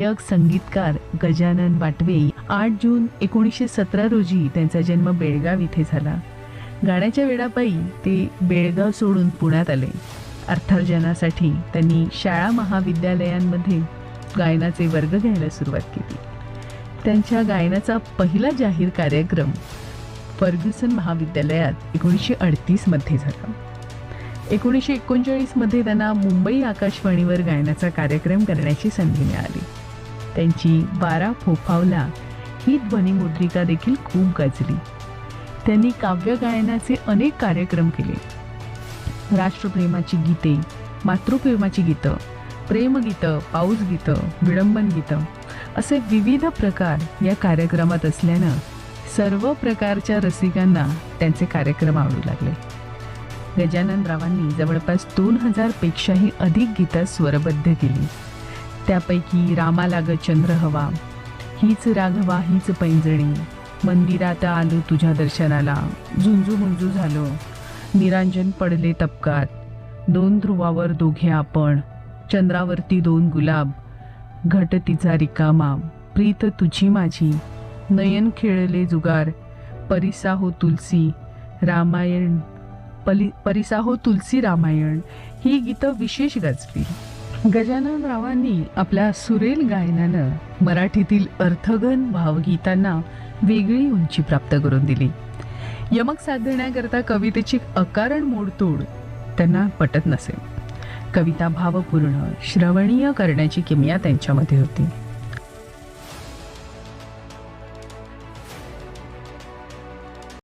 गायक संगीतकार गजानन वाटवे आठ जून एकोणीसशे सतरा रोजी त्यांचा जन्म बेळगाव इथे झाला. गाण्याच्या वेळापायी ते बेळगाव सोडून पुण्यात आले. अर्थार्जनासाठी त्यांनी शाळा महाविद्यालयांमध्ये गायनाचे वर्ग घ्यायला सुरुवात केली. त्यांच्या गायनाचा पहिला जाहीर कार्यक्रम फर्ग्युसन महाविद्यालयात एकोणीसशे अडतीसमध्ये झाला. एकोणीसशे एकोणचाळीसमध्ये त्यांना मुंबई आकाशवाणीवर गायनाचा कार्यक्रम करण्याची संधी मिळाली. त्यांची बारा फोफावला ही ध्वनिमुद्रिका देखील खूप गाजली. त्यांनी काव्य गायनाचे अनेक कार्यक्रम केले. राष्ट्रप्रेमाची गीते मातृप्रेमाची गीतं प्रेमगीतं पाऊस गीतं विडंबन गीतं असे विविध प्रकार या कार्यक्रमात असल्यानं सर्व प्रकारच्या रसिकांना त्यांचे कार्यक्रम आवडू लागले. गजानन रावांनी जवळपास दोन हजारपेक्षाही अधिक गीतं स्वरबद्ध केली. त्यापैकी रामालाग चंद्र हवा. हीच राघवा हीच पैंजणी. मंदिरात आलो तुझ्या दर्शनाला. झुंजू मुंजू झालो. निरांजन पडले तपकात. दोन ध्रुवावर दोघे आपण. चंद्रावरती दोन गुलाब. घट तिचा रिकामा. प्रीत तुझी माझी. नयन खेळले जुगार. परिसा हो तुलसी रामायण. पली परिसा हो तुलसी रामायण. ही गीतं विशेष गाजली. गजानन रावांनी आपल्या सुरेल गायनानं मराठीतील अर्थगन भावगीतांना वेगळी उंची प्राप्त करून दिली. यमक साधण्याकरता कवितेची अकारण मोडतोड त्यांना पटत नसे. कविता भावपूर्ण श्रवणीय करण्याची किमया त्यांच्यामध्ये होती.